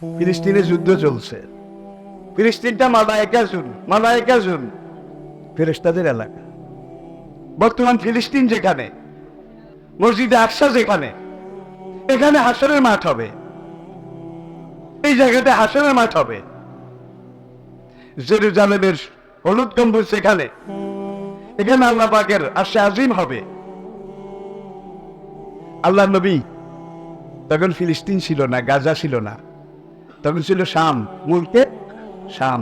ফিলিস্তিনে যুদ্ধ চলছে। ফিলিস্তিনটা মালায়কা জুন মালায়কা জুন। ফেরেস্তাদের এলাকা। বর্তমান ফিলিস্তিন যেখানে, মসজিদে আকসা যেখানে, এখানে হাসরের মাঠ হবে। এই জায়গাতে হাসরের মাঠ হবে। জেরুজালেমের হলুদ গম্বুজ সেখানে এখানে আল্লাহ পাকের আশে আজিম হবে। আল্লাহ নবী তখন ফিলিস্তিন ছিল না, গাজা ছিল না। তখন ছিল শাম। মুলকে? শাম।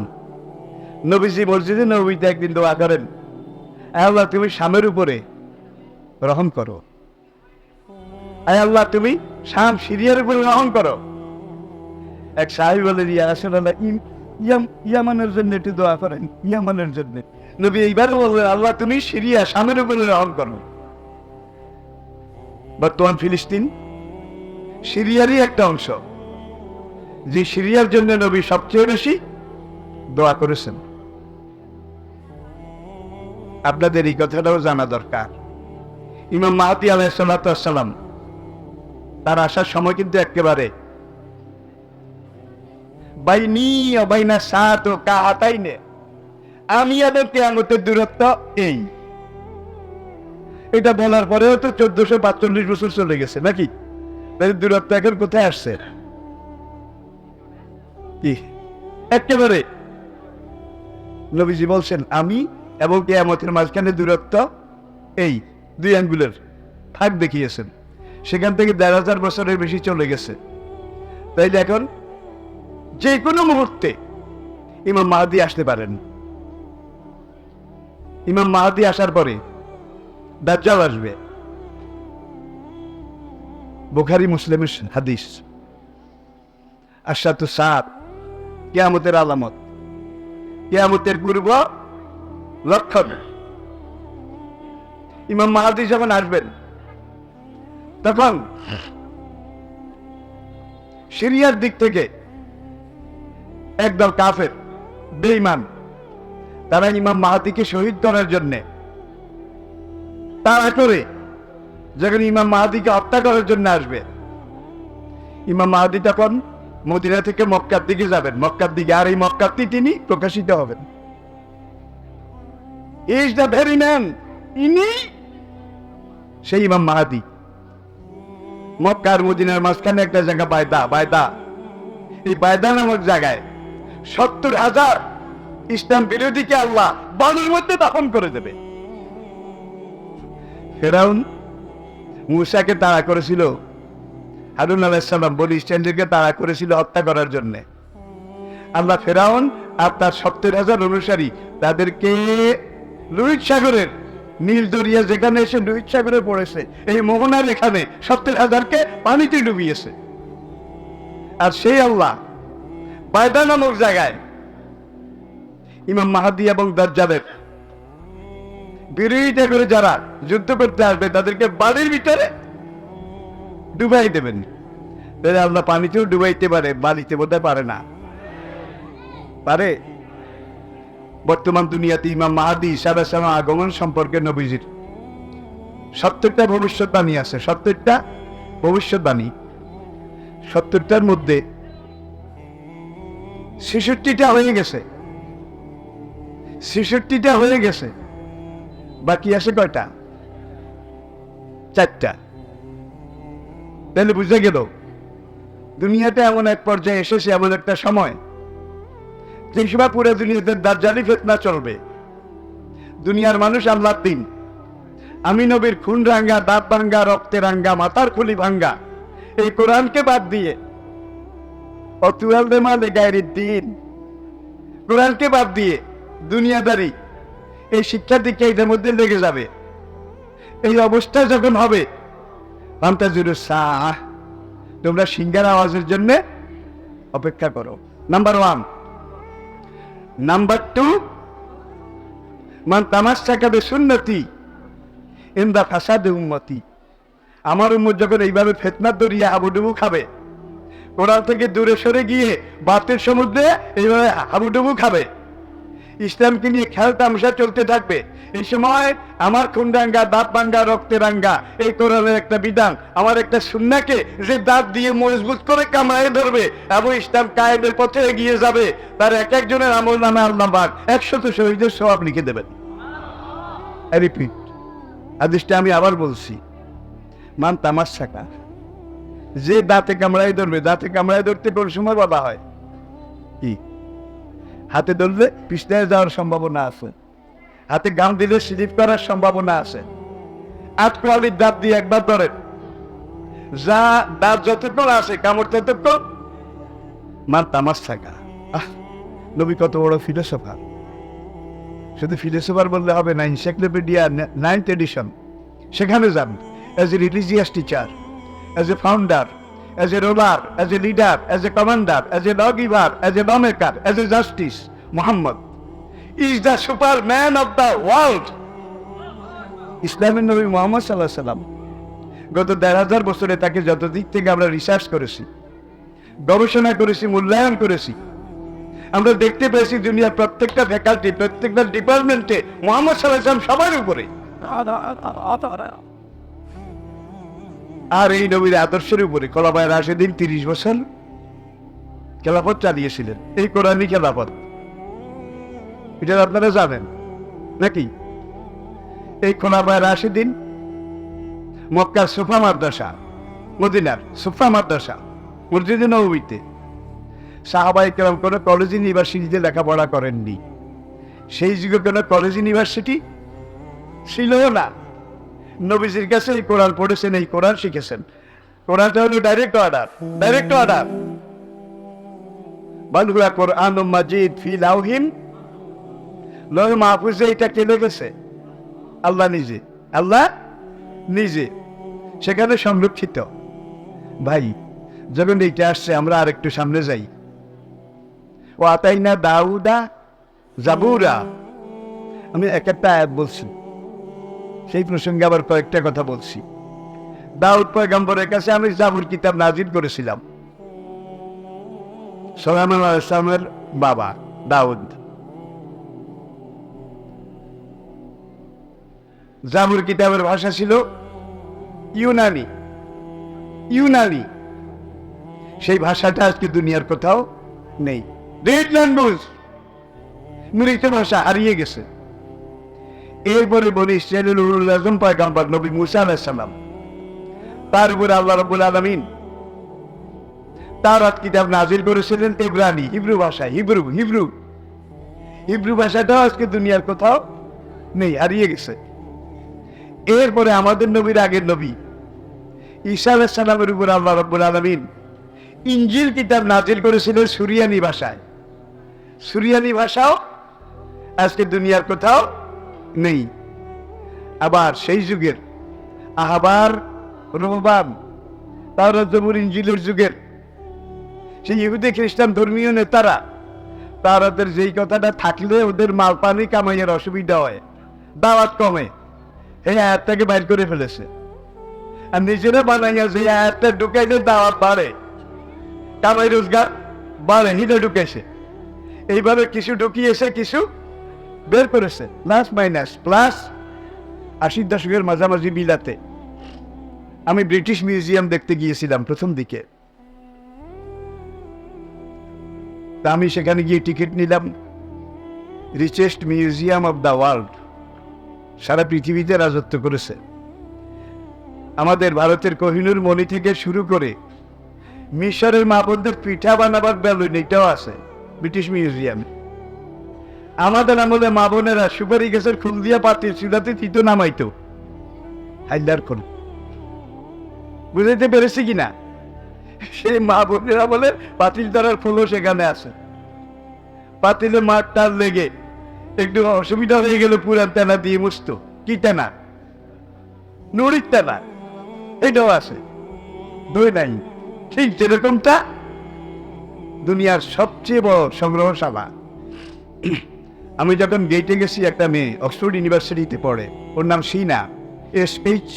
নবীজি মসজিদে নবীতে একদিন দোয়া করেন আল্লাহ, তুমি শামের উপরে রহম করো। আল্লাহ, তুমি শাম সিরিয়ার উপরে রহম করো। এক সাহেব বলেন, ইয়া ইয়ামানের জন্য একটু দোয়া করেন, ইয়ামানের জন্য। নবী এইবার বললেন, আল্লাহ, তুমি সিরিয়া শামের উপরে রহম করো। বর্তমান ফিলিস্তিন সিরিয়ারই একটা অংশ। যে সিরিয়ার জন্য নবী সবচেয়ে বেশি দোয়া করেছেন। আপনাদের এই কথাটাও জানা দরকার। ইমাম মাহাতি আলাইসাল্লাম তার আসার সময় কিন্তু একেবারে হাতাইনে আমি আদের কেয়ামতের দূরত্ব এই। এটা বলার পরেও তো চোদ্দশো পাঁচচল্লিশ বছর চলে গেছে নাকি? দূরত্ব এখন কোথায় আসছে? একেবারে। নবীজি বলছেন, আমি এবং কেয়ামতের মাঝখানে দূরত্ব এই দুই আঙ্গুলের ফাঁক দেখিয়েছেন। সেখান থেকে দেড় হাজার বছরের বেশি চলে গেছে। তাইলে এখন যে কোনো মুহূর্তে ইমাম মাহাদি আসতে পারেন। ইমাম মাহাদি আসার পরে দাজ্জাল আসবে। বুখারি, মুসলিমের হাদিস। আশাতু সাত কেয়ামতের আলামত। কেয়ামতের পূর্ব লক্ষণ। ইমাম মাহাদি যখন আসবেন, তখন সিরিয়ার দিক থেকে একদল কাফের, বেঈমান, তারা ইমাম মাহাদিকে শহীদ করার জন্যে তারা করে যখন ইমাম মাহাদিকে হত্যা করার জন্য আসবে, ইমাম মাহাদি তখন মদিনা থেকে মক্কার দিকে যাবেন। মক্কার দিকে আর এই মক্কারটি তিনি প্রকাশিত হবেন ইজ দ্য ভেরি ম্যান ইনি? সেই ইমাম মাহাদি। মক্কার মদিনার মাঝখানে একটা জায়গা বায়দা বায়দা। এই বায়দা নামক জায়গায় সত্তর হাজার ইসলাম বিরোধীকে আল্লাহ বালুর মধ্যে দাফন করে দেবে। ফেরাউন মুসাকে তাড়া করেছিল। হারুন আলাইসাল্লাম বলি স্ট্যান্ডারকে তাড়া করেছিল হত্যা করার জন্য। আল্লাহ ফেরাউন আর তার সত্তর হাজার অনুসারী তাদেরকে লোহিত সাগরের নীল দরিয়া যেখানে এসে লোহিত সাগরে পড়েছে, এই মোহনার এখানে সত্তর হাজারকে পানিতে ডুবিয়েছে। আর সেই আল্লাহ বায়দা নামক জায়গায় ইমাম মাহাদি এবং দাজ্জালের বিরোধিতা করে যারা যুদ্ধ করতে আসবে, তাদেরকে বাড়ির ভিতরে ডুবাই দেবেন। তাহলে আল্লাহ পানিতেও ডুবাইতে পারে বালিতে বোধহয় পারে না। পারে? বর্তমান দুনিয়াতে ইমাম মাহাদি সারা সামা আগমন সম্পর্কে নবীজির সত্তরটা ভবিষ্যৎবাণী আছে। সত্তরটা ভবিষ্যৎবাণী। সত্তরটার মধ্যে ছেষট্টিটা হয়ে গেছে। ছেষট্টিটা হয়ে গেছে। বাকি আছে কয়টা? চারটা। তাহলে বুঝে গেল, দুনিয়াতে এমন এক পর্যায়ে এসেছে এমন একটা সময়, যে সময় পুরো দুনিয়াতে দার্জালি ফেতনা চলবে। দুনিয়ার মানুষ আল্লাহ দিন। আমি নবীর খুন রাঙ্গা, দাঁত ভাঙ্গা, রক্তে রাঙ্গা, মাথার খুলি ভাঙ্গা, এই কোরআনকে বাদ দিয়ে অতুয়াল দেমালে গায়ের দিন। কোরআনকে বাদ দিয়ে দুনিয়াদারি, এই শিক্ষা দীক্ষা এটার মধ্যে লেগে যাবে। এই অবস্থা যখন হবে তোমরা সিঙ্গার আওয়াজের জন্য অপেক্ষা করো। নাম্বার ওয়ান নাম্বার টু মান তামাশাকাবে সুন্নতি। ইন দা ফাসাদে উন্মতি আমার উম্মত যখন এইভাবে ফেতনার দরিয়া হাবুডুবু খাবে ওরা থেকে দূরে সরে গিয়ে বাতের সমুদ্রে এইভাবে হাবুডুবু খাবে ইসলামকে নিয়ে খেল তামসা চলতে থাকবে। এই সময় আমার খুন রাঙ্গা দাঁত ভাঙ্গা রক্তে রাঙ্গা এই কোরআনের একটা বিধান, আমার একটা সুন্নাকে যে দাঁত দিয়ে মজবুত করে কামড়ায় ধরবে এবং ইসলাম কায়েমের পথে এগিয়ে যাবে, তার এক একজনের আমল নামে আল্লাহ বাগ একশত শহীদের সবাব লিখে দেবেন। রিপিট আদেশটা আমি আবার বলছি। মান তামার শাখা যে দাঁতে কামড়ায় ধরবে, দাঁতে কামড়ায় ধরতে কোন সময় বলা হয়? কি? হাতে ধরলে পিছনে যাওয়ার সম্ভাবনা আছে। হাতে গাম দিলে স্লিপ করার সম্ভাবনা আছে। আট কোয়ালির দাঁত দিয়ে একবার ধরেন। যা দাঁত যতক্ষণ আছে, কামড় ততক্ষণ। মার তামাস থাকা। আহ, নবী কত বড় ফিলোসফার শুধু ফিলোসফার বললে হবে না ইনসাইক্লোপিডিয়া নাইনথ এডিশন সেখানে যান as a religious teacher as a founder as a leader as a commander as a law giver as a law maker as a justice Muhammad is the super man of the world ইসলামের নবী মোহাম্মদ সাল্লাহ সাল্লাম গত দেড় হাজার বছরে তাকে যত দিক থেকে আমরা রিসার্চ করেছি গবেষণা করেছি মূল্যায়ন করেছি আমরা দেখতে পেয়েছি দুনিয়ার প্রত্যেকটা ফ্যাকাল্টি প্রত্যেকটা ডিপার্টমেন্টে মোহাম্মদ সাল্লাহ সাল্লাম সবার উপরে আর এই নবীর আদর্শের উপরে কলাবায় রাশেদিন তিরিশ বছর খেলাফত চালিয়েছিলেন। এই কোরআনই খেলাফত এটা আপনারা জানেন, নাকি? এই খোলাবায় রাশেদিন মক্কার সোফা মাদ্রাসা, মদিনার সোফা মাদ্রাসা, মসজিদে নবীতে সাহাবাই কেরাম কোনো কলেজ ইউনিভার্সিটিতে লেখাপড়া করেননি। সেই যুগে কোনো কলেজ ইউনিভার্সিটি ছিল না। নবীজির কাছে এই কোরআন পড়েছেন, এই কোরআন শিখেছেন। কোরআনটা হলো ডাইরেক্ট অর্ডার ডাইরেক্ট অর্ডার বালুয়া কোরআন মাজিদ ফি লাউহিম লহ মাহফুজে এটা কেলে গেছে আল্লাহ নিজে আল্লাহ নিজে। সেখানে সংরক্ষিত। ভাই, যখন এইটা আসছে, আমরা আরেকটু সামনে যাই। ও আতাইনা দাউদা জাবুরা। আমি এক একটা আয়াত বলছি। সেই প্রসঙ্গে আবার কয়েকটা কথা বলছি। দাউদ পয়গম্বরের কাছে আমি জাবুর কিতাব নাজির করেছিলাম। সোলাম ইসলামের বাবা, দাউদ। জাবুর কিতাবের ভাষা ছিল ইউনানি। ইউনানি। সেই ভাষাটা আজকে দুনিয়ার কোথাও নেই। Dead language. মৃত ভাষা হারিয়ে গেছে। এরপরে বলি ইসরায়েলুল আজম, পয়গাম্বর নবী মুসা আলাইহিস সালাম। তার উপরে আল্লাহ রাব্বুল আলামিন তার কিতাব নাজিল করেছিলেন ইব্রানি হিব্রু ভাষায় হিব্রু হিব্রু। হিব্রু ভাষাটাও আজকে দুনিয়ার কোথাও নেই, হারিয়ে গেছে। এরপরে আমাদের নবীর আগের নবী ঈসা আলাইহিস সালামের উপর আল্লাহ রাব্বুল আলামিন ইঞ্জিল কিতাব নাজিল করেছিলেন সুরিয়ানি ভাষায়। সুরিয়ানি ভাষাও আজকে দুনিয়ার কোথাও নেই। আবার সেই যুগের আহবার রহবান তারা জবুর ইঞ্জিলের যুগের। সেই ইহুদি খ্রিস্টান ধর্মীয় নেতারা তারাদের যেই কথাটা থাকলে ওদের মাল পানি কামাইয়ের অসুবিধা হয়, দাওয়াত কমে, এই আয়াতটাকে বাইর করে ফেলেছে। আর নিজেরা বানাইয়া যে আয়াতটা ঢুকাইলে দাওয়াত বাড়ে, কামাই রোজগার বাড়ে হিলে ঢুকেছে। এইভাবে কিছু ঢুকিয়েছে, কিছু বের করেছে প্লাস মাইনাস প্লাস আশির দশকের মাঝামাঝি বিলাতে। আমি ব্রিটিশ মিউজিয়াম দেখতে গিয়েছিলাম প্রথম দিকে। তা আমি সেখানে গিয়ে টিকিট নিলাম। Richest museum of the world সারা পৃথিবীতে রাজত্ব করেছে। আমাদের ভারতের কোহিনুর মণি থেকে শুরু করে মিশরের মা পিঠা বানাবার বেলুন এটাও আছে ব্রিটিশ মিউজিয়ামে আমাদের আমলে মা বোনেরা সুপারি গাছের ফুল দিয়া পাতির চুলাতে তিতো নামাইতো। হাইলার কোন? বুঝাইতে পেরেছি কিনা? সেই মা বোনেরা বলে, পাতিল ধরার ফুলও সেখানে আছে। পাতিলে মাঠ টাল লেগে, একটু অসুবিধা হয়ে গেল পুরান তেনা দিয়ে মুছতো। কি তেনা? নুড়ির তেনা। এটাও আছে। দুই নাই। ঠিক যেরকমটা, দুনিয়ার সবচেয়ে বড় সংগ্রহশালা। আমি যখন গেটে গেছি, একটা মেয়ে অক্সফোর্ড ইউনিভার্সিটিতে পড়ে। ওর নাম Sina S H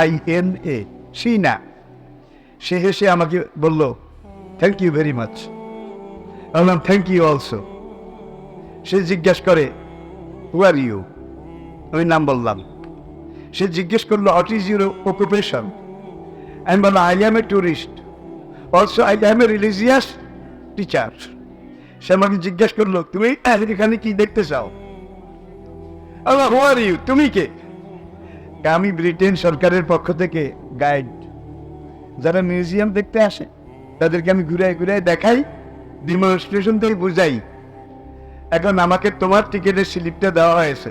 I N A Sina সে হেসে আমাকে বলল থ্যাংক ইউ ভেরি মাচ বললাম থ্যাংক ইউ অলসো সে জিজ্ঞেস করে হু আর ইউ আমি নাম বললাম। সে জিজ্ঞেস করল হোয়াট ইজ ইউর অকুপেশন আমি বললাম I am a tourist also I am a religious teacher সে আমাকে জিজ্ঞেস করল, তুমি এখানে কি দেখতে চাও? আর ইউ তুমি কে? আমি ব্রিটেন সরকারের পক্ষ থেকে গাইড যারা মিউজিয়াম দেখতে আসে, তাদেরকে আমি ঘুরে ঘুরে দেখাই ডেমনস্ট্রেশন থেকে বুঝাই। এখন আমাকে তোমার টিকিটের স্লিপটা দেওয়া হয়েছে।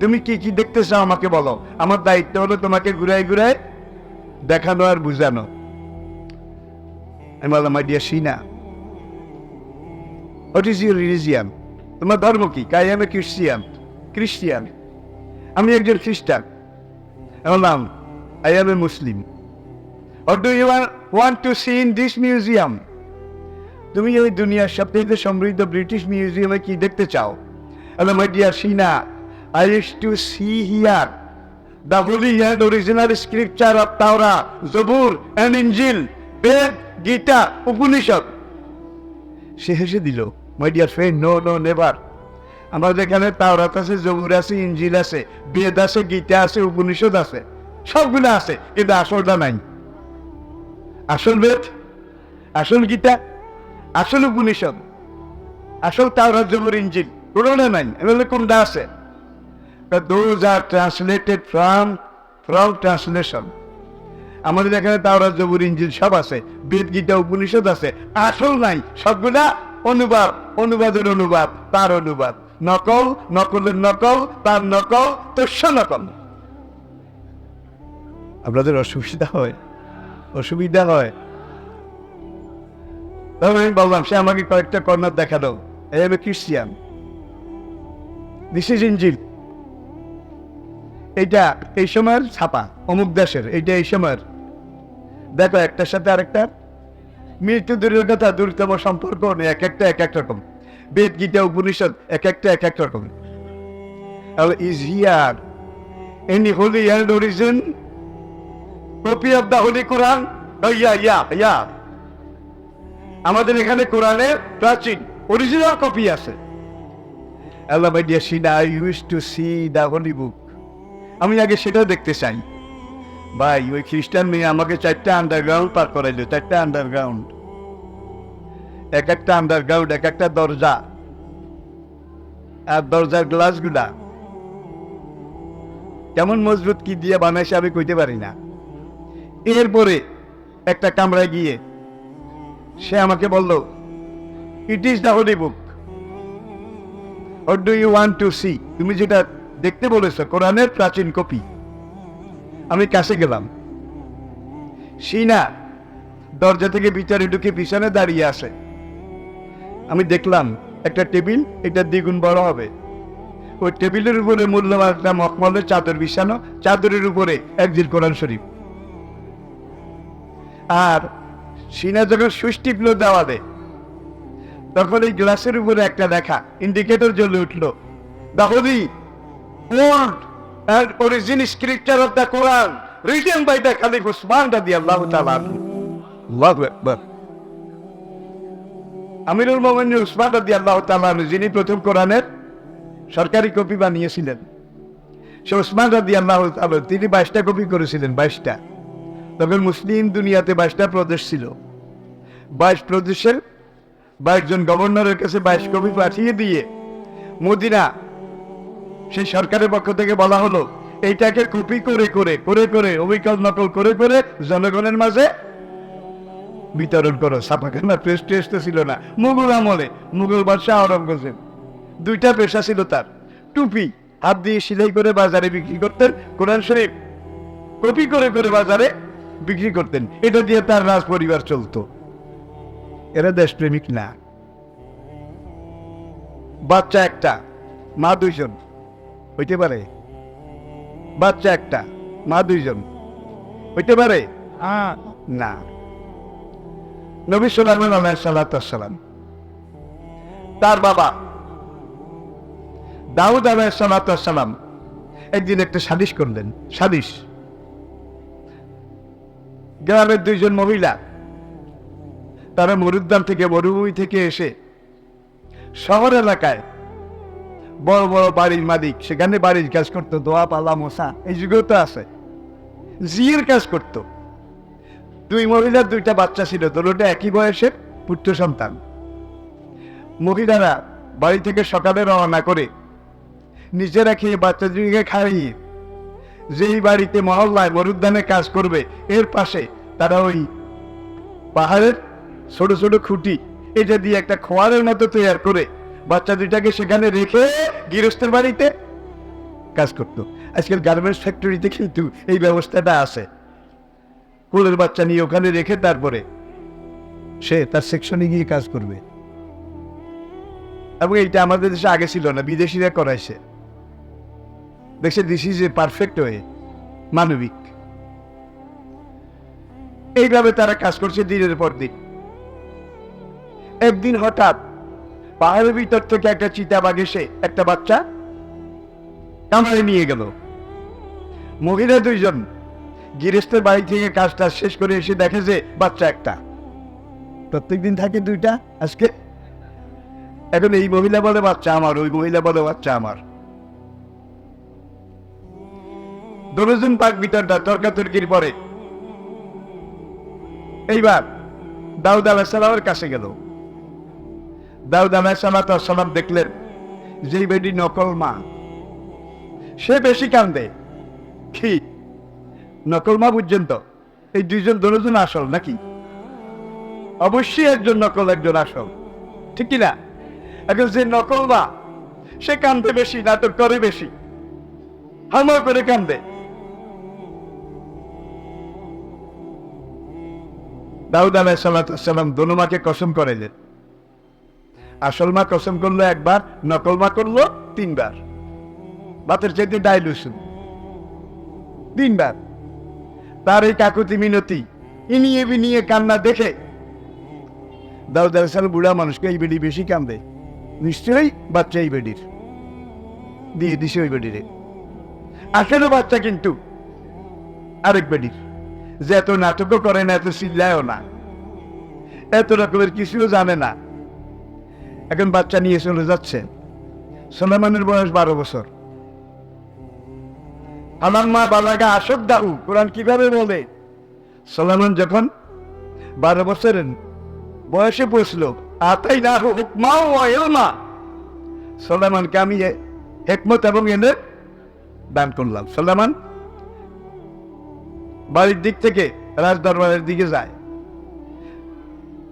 তুমি কি কি দেখতে চাও আমাকে বলো? আমার দায়িত্ব হলো তোমাকে ঘুরাই ঘুরাই দেখানো আর বুঝানো। আমি বললাম my dear Sina what is your religion তোমার ধর্ম কি? কাই আমি খ্রিস্টিয়ান খ্রিস্টিয়ান আমি একজন খ্রিস্টান। আমি নাম I am a Muslim do you want, want to see in this museum? তুমি ওই দুনিয়ার সবথেকে সমৃদ্ধ ব্রিটিশ মিউজিয়ামে কি দেখতে চাও? Hello my dear Sina I use to see here the holy and original scripture of Torah Zabur and Injil Veda Gita Upanishad সে হেসে দিল my dear friend no no never আমাদের এখানে তাওরাত আছে জবুর আছে ইঞ্জিল আছে, বেদ আছে, গীতা আছে, উপনিষদ আছে, সবগুলো আছে, কিন্তু আসলটা নাই। আসল বেদ, আসল গীতা, আসল উপনিষদ, আসল তাওরাত জবুর ইঞ্জিল কোনোটা নাই এগুলো কোনটা আছে? Those are translated from from translation আমাদের এখানে তাওরাত জবুর ইঞ্জিল সব আছে, বেদ, গীতা, উপনিষদ আছে, আসল নাই, সবগুলা অনুবাদ, অনুবাদের অনুবাদ, তার অনুবাদ। নকল, নকলের নকল, তার নকল তস্য নকল। আপনাদের অসুবিধা হয়? অসুবিধা হয়? তবে আমি বললাম, সে আমাকে কয়েকটা কর্নার দেখাল এই আমি খ্রিস্টিয়ান। দিস ইজ ইঞ্জিল এইটা এই সময়ের ছাপা, অমুক দেশের, এইটা এই সময়ের। দেখো, একটার সাথে আরেকটা মৃত্যু দূরের কথা দূরতম সম্পর্ক নেই, এক একটা, এক এক রকম। বেদ, গীতা, উপনিষদ, এক একটা, এক এক রকম। Is here any holy and origin copy of the holy Quran yeah yeah yeah আমাদের এখানে কোরআনের প্রাচীন অরিজিনাল কপি আছে। আল্লাহ my dear Sina I use to see the holy book আমি আগে সেটাও দেখতে চাই। ভাই, ওই খ্রিস্টান মেয়ে আমাকে চারটা আন্ডারগ্রাউন্ড পার করাইলো, চারটা আন্ডারগ্রাউন্ড এক একটা আন্ডারগ্রাউন্ড এক একটা দরজা। আর দরজার গ্লাসগুলা কেমন মজবুত, কি দিয়ে বানাইছে আমি কইতে পারি না। এরপরে একটা কামরায় গিয়ে সে আমাকে বলল it is the holy book what do you want to see তুমি যেটা দেখতে বলেছ, কোরআনের প্রাচীন কপি। আমি কাছে গেলাম। সিনা দরজা থেকে বিচারে ঢুকে পিছনে দাঁড়িয়ে আসে। আমি দেখলাম, একটা টেবিল, এটা দ্বিগুণ বড় হবে। ওই টেবিলের উপরে মূল্যবান একটা মখমলের চাদর বিছানো, চাদরের উপরে একজিল কোরআন শরীফ। আর সিনা যখন সুইচ টিপলো দেওয়ালে, তখন এই গ্লাসের উপরে একটা দেখা ইন্ডিকেটর জ্বলে উঠল। Old and origin scripture of the Quran written by the Caliph Usman radiyallahu ta'ala. Allahu Akbar. আমিরুল মোমিন উসমান যিনি প্রথম কোরআনের সরকারি কপি বানিয়েছিলেন সে উসমান রাদিয়াল্লাহু তাআলা তিনি বাইশটা কপি করেছিলেন বাইশটা তবে মুসলিম দুনিয়াতে বাইশটা প্রদেশ ছিল বাইশ প্রদেশের বাইশ জন গভর্নরের কাছে বাইশ কপি পাঠিয়ে দিয়ে মদিনা সেই সরকারের পক্ষ থেকে বলা হলো, এইটাকে কপি করে করে করে করে অবিকল নকল করে করে জনগণের মাঝে বিতরণ করো। ছাপাখানা প্রেস টেস্ট তো ছিল না। মুঘল আমলে, মুঘল বাদশাহ আওরঙ্গজেব। দুইটা পেশা ছিল তার। টুপি, হাত দিয়ে সিলাই করে বাজারে বিক্রি করতেন কোরআন শরীফ। কপি করে করে বাজারে বিক্রি করতেন। এটা দিয়ে তার রাজ পরিবার চলতো। এরা দেশপ্রেমিক না। বাচ্চা একটা, মা দুইজন। হইতে পারে। বাচ্চা একটা মা দুইজন। হইতে পারে? না। নবী সুলাইমান তার বাবা দাউদ আলাহ সালাম একদিন একটা সালিশ করলেন সালিশ। গ্রামের দুইজন মহিলা তারা মরুদ্যান থেকে মরুভূমি থেকে এসে শহর এলাকায় বড় বড় বাড়ির মালিক, সেখানে বাড়ির কাজ করতো, দোয়া পালা, মশা, এই যুগেও তো আছে। জিয়ের কাজ করতো। দুই মহিলার দুইটা বাচ্চা ছিল, দুটোটা একই বয়সের পুত্র সন্তান। মহিলারা বাড়ি থেকে সকালে রওনা করে নিজেরা খেয়ে বাচ্চা দুইকে খাইয়ে যেই বাড়িতে মহল্লায় মরুদ্যানে কাজ করবে, এর পাশে তারা ওই পাহাড়ের ছোট ছোট খুঁটি, এটা দিয়ে একটা খোয়ারের মতো তৈরি করে বাচ্চা দুইটাকে সেখানে রেখে গৃহস্থের বাড়িতে কাজ করতো। আজকাল গার্মেন্টস ফ্যাক্টরিতে কিন্তু এই ব্যবস্থাটা আছে। কোলের বাচ্চা নিয়ে ওখানে রেখে তারপরে সে তার সেকশনে গিয়ে কাজ করবে। এবং এইটা আমাদের দেশে আগে ছিল না, বিদেশিরা করাইছে। দেখছে this is a perfect way মানবিক। এইভাবে তারা কাজ করছে দিনের পর দিন। একদিন হঠাৎ পাহাড়ের ভিতর থেকে একটা চিতাবাঘ এসে একটা বাচ্চা কামড়ে নিয়ে গেল। মহিলা দুইজন গৃহস্থের বাড়ি থেকে কাজটা শেষ করে এসে দেখে যে বাচ্চা একটা। প্রত্যেকদিন থাকে দুইটা, আজকে এখন এই মহিলা বলে বাচ্চা আমার, ওই মহিলা বলে বাচ্চা আমার। দুজন পাক ভিতরটা তর্কাতর্কির পরে এইবার দাউদ আলাহিসাল্লামের কাছে গেল। দাউদ আলাহিসাল্লাম দেখলেন, যেই বেটি নকল মা, সে বেশি কান্দে। কি? নকল মা বুঝছেন তো এই দুইজন দুজন আসল নাকি? অবশ্যই একজন নকল, একজন আসল। ঠিক কিনা এখন যে নকল মা, সে কান্দে বেশি, নাটক করে বেশি। হামা করে কান্দে। দাউদ আলাহিসাল্লাম দোনো মাকে কসম করে যে আসল মা কসম করল একবার, নকল মা করল তিনবার। বাতের চাইতে ডাইলুশন তিনবার। তার এই কাকুতি মিনতি, ইনিয়ে বিনিয়ে কান্না দেখে দাউদ আলাহিসাল্লাম বুড়া মানুষকে এই বেডি বেশি কান্দে। নিশ্চয়ই বাচ্চা এই বেডির। দিয়ে দিছে ওই বেডিরে। আসলে বাচ্চা কিন্তু আরেক বেডির। যে এত নাটকও করে না, এত চিল্লায়ও না। এত রকমের কিছুও জানে না। এখন বাচ্চা নিয়ে চলে যাচ্ছে। সোলেমানের বয়স বারো বছর। আমার মা বালাগা আসক দাউ, কোরআন কীভাবে বলে? সোলেমান যখন বারো বছরের বয়সে পৌঁছলো আতাই না সোলেমানকে আমি এ- হেকমত এবং এনে দান করলাম। সোলেমান বাড়ির দিক থেকে রাজ দরবারের দিকে যায়।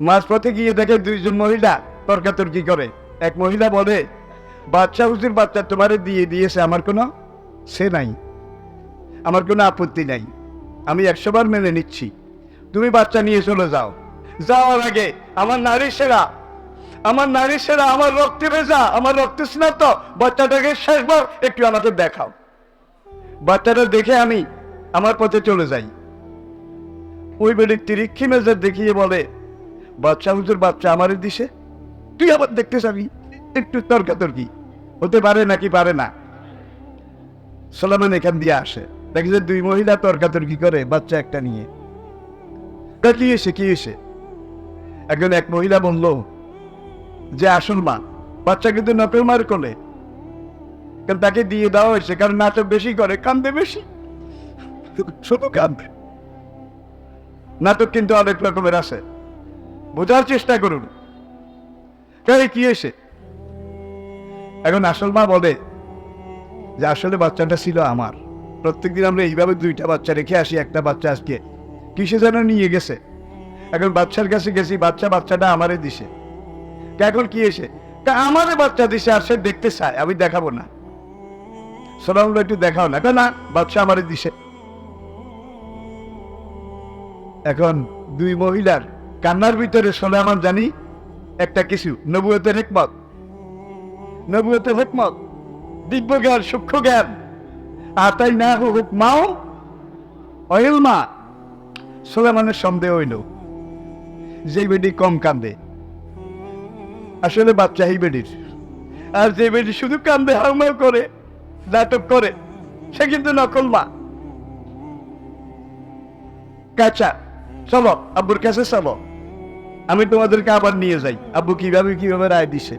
মাঝপথে গিয়ে দেখে দুইজন মহিলা তর্কাতর্কি করে। এক মহিলা বলে বাচ্চা হুজুর, বাচ্চা তোমারে দিয়ে দিয়েছে, আমার কোনো সে নাই। আমার কোনো আপত্তি নাই। আমি একশোবার মেনে নিচ্ছি। তুমি বাচ্চা নিয়ে চলে যাও। যাওয়ার আগে আমার নারী সেরা, আমার নারী সেরা, আমার রক্তে ভেজা, আমার রক্তে স্নাত, বাচ্চাটাকে শেষবার একটু আমাকে দেখাও। বাচ্চাটা দেখে আমি আমার পথে চলে যাই। ওই বেড়ে তিরিক্ষি মেজার দেখিয়ে বলে বাচ্চা হুজুর, বাচ্চা আমারই দিছে? তুই আবার দেখতে চাবি একটু তর্কাতর্কি। হতে পারে নাকি পারে না? সোলামান এখান দিয়ে আসে। দেখি যে দুই মহিলা তর্কাতর্কি করে, বাচ্চা একটা নিয়ে। কি এসে কি এসে? একজন এক মহিলা বলল, যে আসল মা, বাচ্চা কিন্তু নকল মার কোলে। কারণ তাকে দিয়ে দেওয়া হয়েছে, কারণ নাটক বেশি করে, কান্দে বেশি। শুধু কান্দে। নাটক কিন্তু অনেক রকমের আছে। বোঝার চেষ্টা করুন। তাই কি এসে এখন আসল মা বলে যে আসলে বাচ্চাটা ছিল আমার। প্রত্যেকদিন আমরা এইভাবে দুইটা বাচ্চা রেখে আসি, একটা বাচ্চা আজকে। কিসে যেন নিয়ে গেছে? এখন বাচ্চার কাছে গেছি, বাচ্চা বাচ্চাটা আমারে দিছে। এখন কি এসে তা আমারে বাচ্চা দিছে আর সে দেখতে চায়, আমি দেখাবো না। সোনাম একটু দেখাও না। না, বাচ্চা আমারে দিছে। এখন দুই মহিলার কান্নার ভিতরে সোলামান জানি একটা কিছু। নবুয়তের হেকমত। নবুয়তের হেকমত। দিব্য জ্ঞান, সূক্ষ্ম জ্ঞান। আতাই না হোক মাও অয়েল মা সোলেমানের সন্দেহ হইল। যে বেডি কম কান্দে। আসলে বাচ্চা এই বেডির আর যে বেডি শুধু কান্দে, হাউমাউ করে, নাটক করে, সে কিন্তু নকল মা। কাঁচা চলো আব্বুর কাছে চলো আমি তোমাদেরকে আবার নিয়ে যাই। আব্বু কীভাবে কীভাবে রায় দিছে?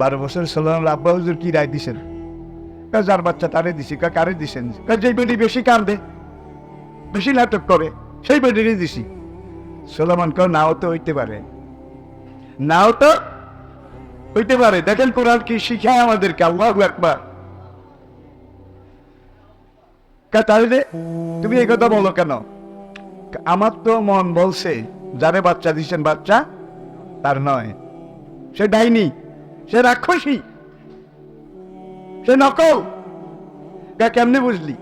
বারো বছর সালাম আব্বা হুজুর কি রায় দিছেন? যার বাচ্চা তারে দিছি। কারে দিছেন? যে বেটি বেশি কান্দে, বেশি নাটক করে, সেই বেটিরই দিছি। সোলামান কয়, নাও তো হইতে পারে। নাও তো হইতে পারে। দেখেন কোরআন কি শিখায় আমাদেরকে, আল্লাহ একবার তাহলে তুমি এই কথা বলো কেন? আমার তো মন বলছে যারে বাচ্চা দিচ্ছেন বাচ্চা? তার নয়। সে ডাইনি, সে রাক্ষসী, সে নকল। তা কেমনে বুঝলি?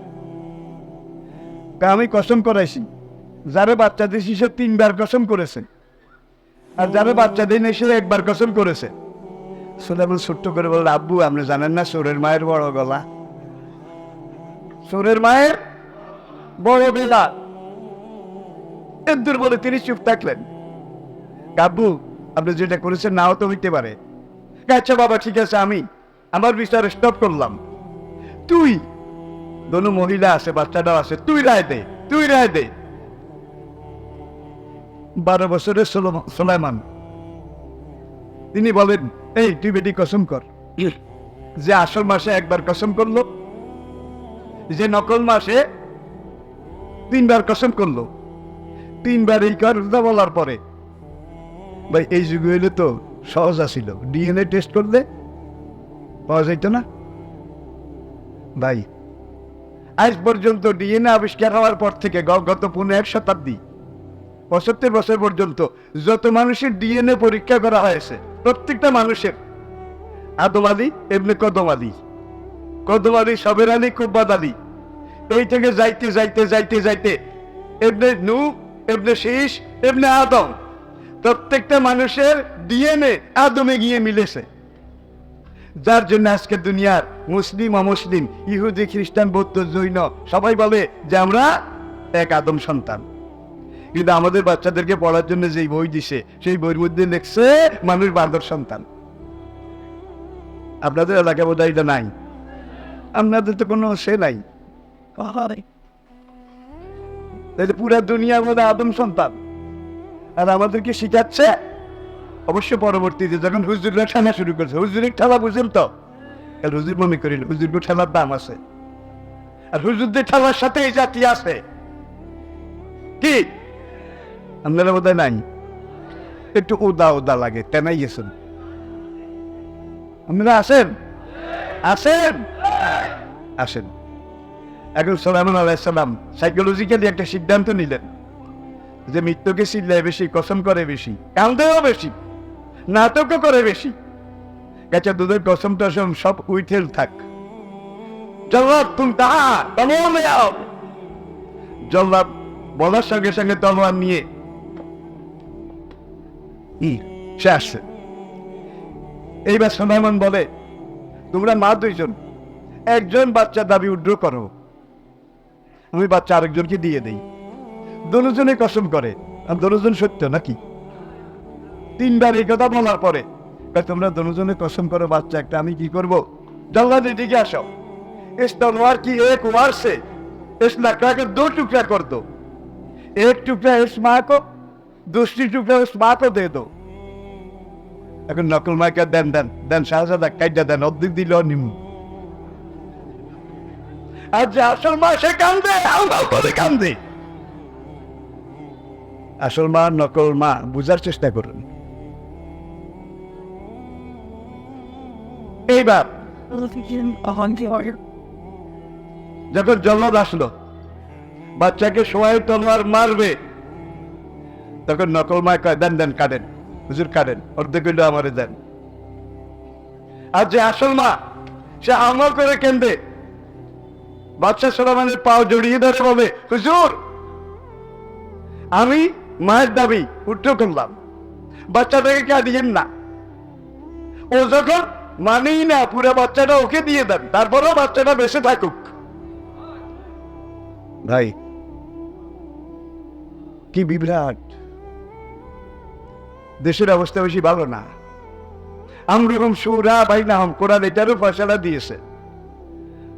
আমি কসম করাইছি, যারে বাচ্চা দিয়েছি সে তিনবার কসম করেছে, আর যারে বাচ্চা দিই সে একবার কসম করেছে। সুলাবুল ছোট্ট করে বলল, আব্বু, আপনি জানেন না সোরের মায়ের বড় গলা? সোরের মায়ের বড় বেলা এদ্দুর বলে তিনি চুপ থাকলেন। কাব্বু, আপনি যেটা করেছেন নাও তো হইতে পারে। আচ্ছা বাবা, ঠিক আছে, আমি আমার বিচার স্টপ করলাম। তুই দনু মহিলা আছে, বাচ্চাটাও আছে, তুই রায় দে, তুই রায় দে। বারো বছরের সোলো- সোলাইমান, তিনি বলেন, এই, তুই বেটি কসম কর। যে আসল মাসে একবার কসম করল, যে নকল মাসে তিনবার কসম করল তিনবার এই কথা বলার পরে। ভাই, এই যুগে হইলে তো সহজ আছিল। ডিএনএ টেস্ট করলে পাওয়া যাইত না। ভাই, আজ পর্যন্ত ডিএনএ আবিষ্কার হওয়ার পর থেকে গত পনেরো এক শতাব্দী, পঁচাত্তর বছর পর্যন্ত যত মানুষের ডিএনএ পরীক্ষা করা হয়েছে, প্রত্যেকটা মানুষের, আদম আলী, এমনি কদম আলী কদম আলী, সবের আলী কুব্বাদ আলী, এই থেকে যাইতে যাইতে যাইতে যাইতে, এমনি নু এমনি শীষ, এমনি আদম। প্রত্যেকটা মানুষের ডিএনএ আদমে গিয়ে মিলেছে। যার জন্য আজকে দুনিয়ার মুসলিম, অমুসলিম, ইহুদি, খ্রিস্টান, বৌদ্ধ, জৈন সবাই বলে যে আমরা এক আদম সন্তান। কিন্তু আমাদের বাচ্চাদেরকে পড়ার জন্য যেই বই দিছে, সেই বইয়ের মধ্যে লেখছে মানুষ বান্দর সন্তান। আপনাদের এলাকা বোধ এটা নাই। আপনাদের তো কোনো সে নাই। তাহলে পুরা দুনিয়ার মধ্যে আদম সন্তান। আর আমাদেরকে শিখাচ্ছে, অবশ্য পরবর্তীতে যখন হুজুররা ঠানা শুরু করছে হুজুরের ঠেলা বুঝেন তো? হুজুর মনে করিল হুজুরকে ঠেলার দাম আছে। আর হুজুরদের ঠেলার সাথে এই জাতি আছে। কি? আপনারা বোধ নাই? একটু উদা উদা লাগে তেনাই গেছেন। আপনারা আসেন? আসেন? আসেন। এখন সালাম আলাইসালাম সাইকোলজিক্যালি একটা সিদ্ধান্ত নিলেন যে মৃত্যুকে চিল্লায় বেশি, কসম করে বেশি, কান্দেও বেশি, নাটকও করে বেশি। গাছা দুধের কসম টসম সব উইথেল থাক। জল্লাদ তুমি তাহা নিয়ে জল্লাদ বলার সঙ্গে সঙ্গে তলোয়ার নিয়ে সে আসছে। এইবার সোনাইমন বলে, তোমরা মা দুইজন, একজন বাচ্চা দাবি উড্র করো। আমি বাচ্চা আরেকজনকে দিয়ে দেই দুজনে কসম করে আর দুজন সত্য নাকি তিনবার এই কথা বলার পরে কয়, তোমরা দুজনে কসম করো বাচ্চা একটা আমি কি করব জল্লাদ এদিকে আসো इस तलवार की एक वार से इस लकड़ा के दो टुकड़ा कर दो एक टुकड़ा इस माँ को दूसरी टुकड़ा उस माँ को दे दो এখন নকল মাকে দেন দেন দেন শাহজাদা কাইটা দেন অর্ধেক দিল নিমু আর যে আসল মা, সে কান্দে। আউলাউ করে কান্দে। আসল মা, নকল মা, বুঝার চেষ্টা করুন। এইবার যখন জল্লাদ আসলো, বাচ্চাকে সবাই তলোয়ার মারবে, তখন নকল মা কয়, দেন দেন, কাটেন। হুজুর, কাটেন। অর্ধেক আমারে দেন। আর যে আসল মা, সে আমল করে কেন্দ্রে বাচ্চা সোলামানের পাও জড়িয়ে ধরে বলে হুজুর, আমি মায়ের দাবি উঠ্ঠ করলাম। বাচ্চাটাকে কে দিয়েন না? ও যখন মানেই না পুরো বাচ্চাটা ওকে দিয়ে দেন, তারপরেও বাচ্চাটা বেঁচে থাকুক। ভাই, কি বিভ্রাট। দেশের অবস্থা বেশি ভালো না। আমরকম সুরা ভাই না হম কোরআন এটারও ফসলা দিয়েছে।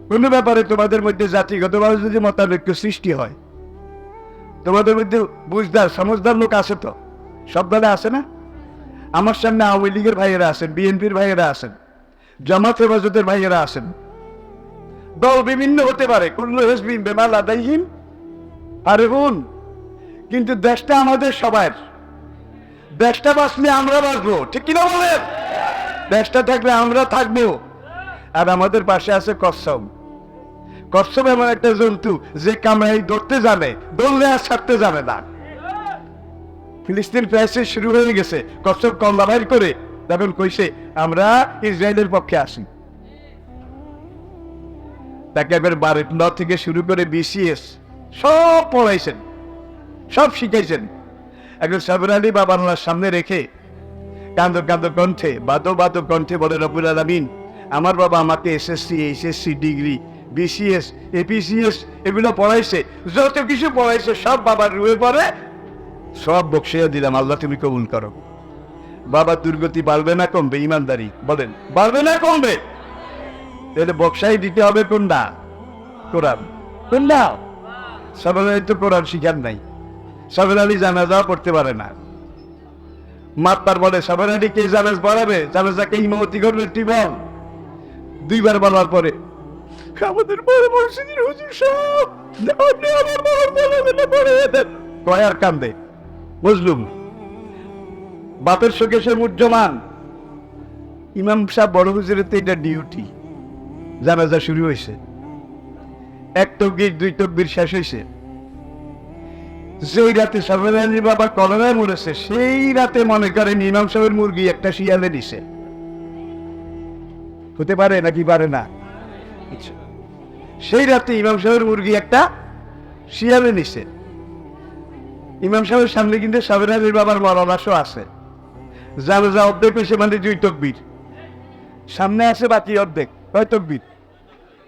কোনো ব্যাপারে তোমাদের মধ্যে জাতিগতভাবে যদি মতানৈক্য সৃষ্টি হয়, তোমাদের মধ্যে বুঝদার সমজদার লোক আছে তো? সব দলে আছে না? আমার সামনে আওয়ামী লীগের ভাইয়েরা আছেন, বিএনপির ভাইয়েরা আছেন, জামাত হেফাজতের ভাইয়েরা আছেন। দল বিভিন্ন হতে পারে, কুল্লু বেমাল আদাইহীন আরে বোন কিন্তু দেশটা আমাদের সবার। দেশটা বাঁচলে আমরা বাঁচবো, ঠিক কিনা বলেন? দেশটা থাকলে আমরা থাকব। আর আমাদের পাশে আছে কচ্ছপ। কচ্ছপ এমন একটা জন্তু যে কামড়াই ধরতে জানে দৌড়লে আর ছাড়তে জানে না। ফিলিস্তিন শুরু হয়ে গেছে কচ্ছপ করে তখন কইছে, আমরা ইসরায়েলের পক্ষে আসি তাকে থেকে শুরু করে বিসিএস সব পড়াইছেন, সব শিখাইছেন। একজন সাবর আলী বাবার সামনে রেখে কান্দ কান্দ কণ্ঠে, বাদ, বাদো কণ্ঠে বলে রবুল আলমিন, আমার বাবা আমাকে SSC, HSC, degree BCS APCS এগুলো পড়াইছে। যত কিছু পড়াইছে, সব বাবার রুয়ে পড়ে। সব বক্সিয়ে দিলাম, আল্লাহ তুমি কবুল করো। বাবা দুর্গতি বাড়বে না কমবে, ইমানদারি। বলেন, বাড়বে না কমবে? তাহলে বক্সাই দিতে হবে কোনটা? কোরআন। কোনটা? সাবের আলী তো কোরআন শিখার নাই। সাবের আলী জানাজা পড়তে পারে না। মাত্তার বলে সাবের আলী কে জানাজ পড়াবে? জানাজাকে ইমামতি করবে, তুই বল। দুইবার বলার পরে আমাদের বড় মসজিদের হুজুর সব আপনি আমার বড় বড় পড়ে দেন। কয় আর কান্দে। বুঝলুম বাপের মুজ্জমান ইমাম সাহেব বড় হুজুরের তো এটা ডিউটি জানাজা শুরু হয়েছে। এক তকবির দুই তকবির শেষ হয়েছে। যেই রাতে সাবেরানির বাবা কলরায় মরেছে সেই রাতে মনে করেন ইমাম সাহেবের মুরগি একটা শিয়ালে দিছে হতে পারে নাকি পারে না? আচ্ছা। সেই রাতে ইমাম সাহেবের মুরগি একটা শিয়ালে নিছে। ইমাম সাহেবের সামনে কিন্তু সাবেরানির বাবার মরণাশও আছে। জানাজা অর্ধেক হয়েছে মানে দুই তকবির। সামনে আছে বাকি অর্ধেক, কয় তকবির?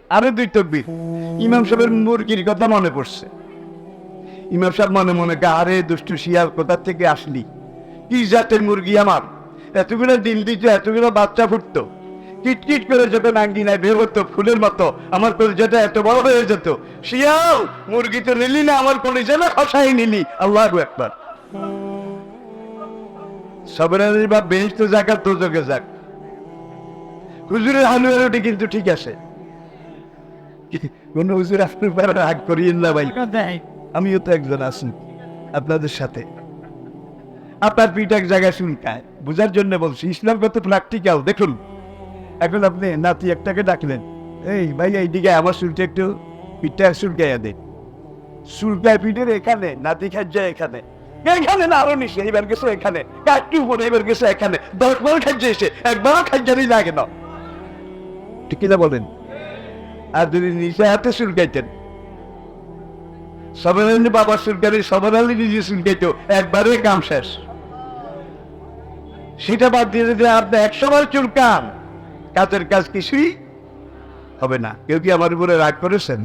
আরও দুই তকবির। ইমাম সাহেবের মুরগির কথা মনে পড়ছে। ইমাম সাহেব মনে মনে আরে দুষ্টু শিয়াল, কোথা থেকে আসলি? কি জাতের মুরগি আমার? এতগুলো ডিম দিত এতগুলো বাচ্চা ফুটতো। কিটকিট করে যখন আঙ্গিনায় বের হতো ফুলের মতো। আমার কলিজাটা এত বড় হয়ে যেত। শিয়াল মুরগি তো নিলি না আমার কলিজা না খসাই নিলি। আল্লাহ একবার বা তো জায়গা তো যোগে যাক। হুজুরের রুটি কিন্তু ঠিক আছে। কোন হুজুর আপনার রাগ করিয়েন না ভাই। আমিও তো একজন আছি আপনাদের সাথে। আপনার পিঠ এক জায়গায় শুনকায়। বোঝার জন্য বলছি ইসলাম কত প্র্যাকটিক্যাল দেখুন। এখন আপনি নাতি একটাকে ডাকলেন। এই ভাই, এইদিকে আমার চুলটা একটু পিঠটা চুলকাইয়া দে। চুলকায় পিঠের এখানে, নাতি খাজ্জা এখানে। এখানে না, আরও নিচে এবার এখানে। এবার এখানে। খাজ্জা এসে লাগে না। ঠিক কিনা বলেন? আর যদি নিচে হাতে চুলকাইতেন? সবার বাবার চুলকানি সবার নিজে চুলকাইতো, একবারে কাম শেষ। সেটা বাদ দিয়ে যদি আপনি একশো বার চুলকান কাজের কাজ কিছুই হবে না। কেউ কি আমার উপরে রাগ করেছেন?